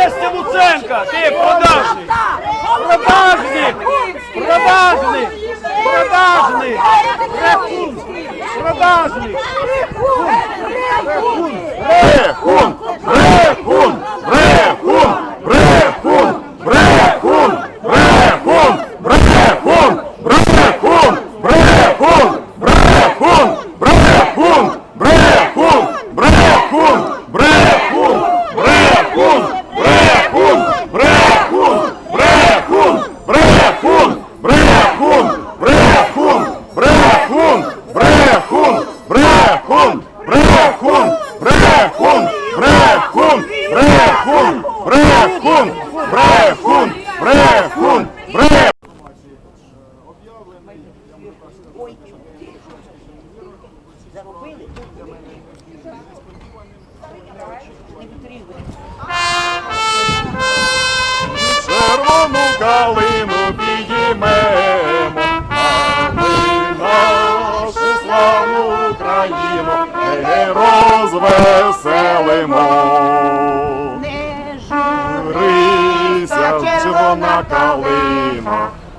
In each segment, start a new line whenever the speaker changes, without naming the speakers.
Вивезти
Луценка! Ти продажний! Продажник! продажний, продажний, Рахун! Продажник!
Рахун! рехун. Брехун! Брехун! Брехун! Брехун! Брехун! Брехун! Брехун! Червону калину розвеселимо, гей, розвеселимо, не журися, червона калина,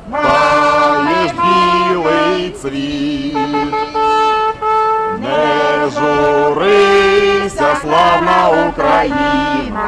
маєш білий цвіт, не журися, славна Україна.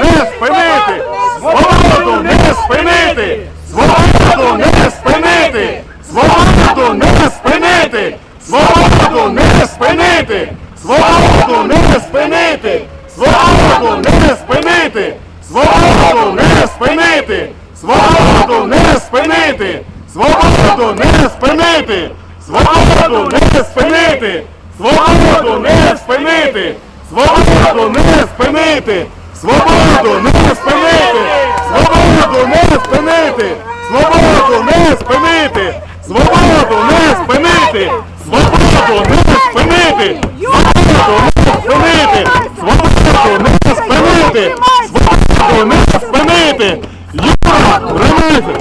Не спинити! Свободу не спинити! Свободу не спинити! Свободу не спинити! Свободу не спинити! Свободу не спинити! Свободу не спинити! Свободу не спинити! Свободу не спинити! Свободу не спинити! Свободу не спинити! Свободу не спинити! Свободу не спинити! Свободу не спинити! Свободу не спинити! Свободу не спинити! Свободу не спинити! Свободу не спинити! Свободу не спинити! Свободу не спинити! Свободу не спинити! Юра, Ремезер!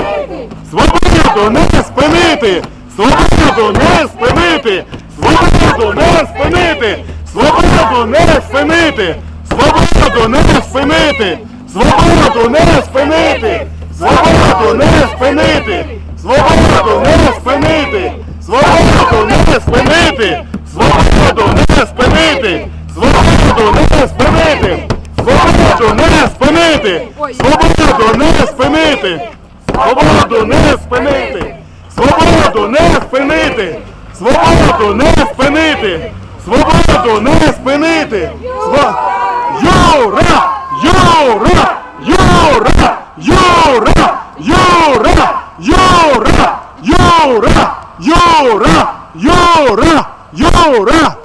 Свободу не спинити! Свободу не спинити! Свободу не спинити! Свободу не спинити! Свободу не спинити! Свободу не спинити! Свободу не спинити! Свободу не спинити! Свободу не спинити! Свободу не спинити! Свободу не спинити! Свободу не спинити! Свободу не спинити! Свободу не спинити! Свободу не спинити! Свободу не спинити! Свободу не спинити! Yora! Yora! Yora! Yora! Yora! Yora! Yora! Yora! Yora! Yora! Yora!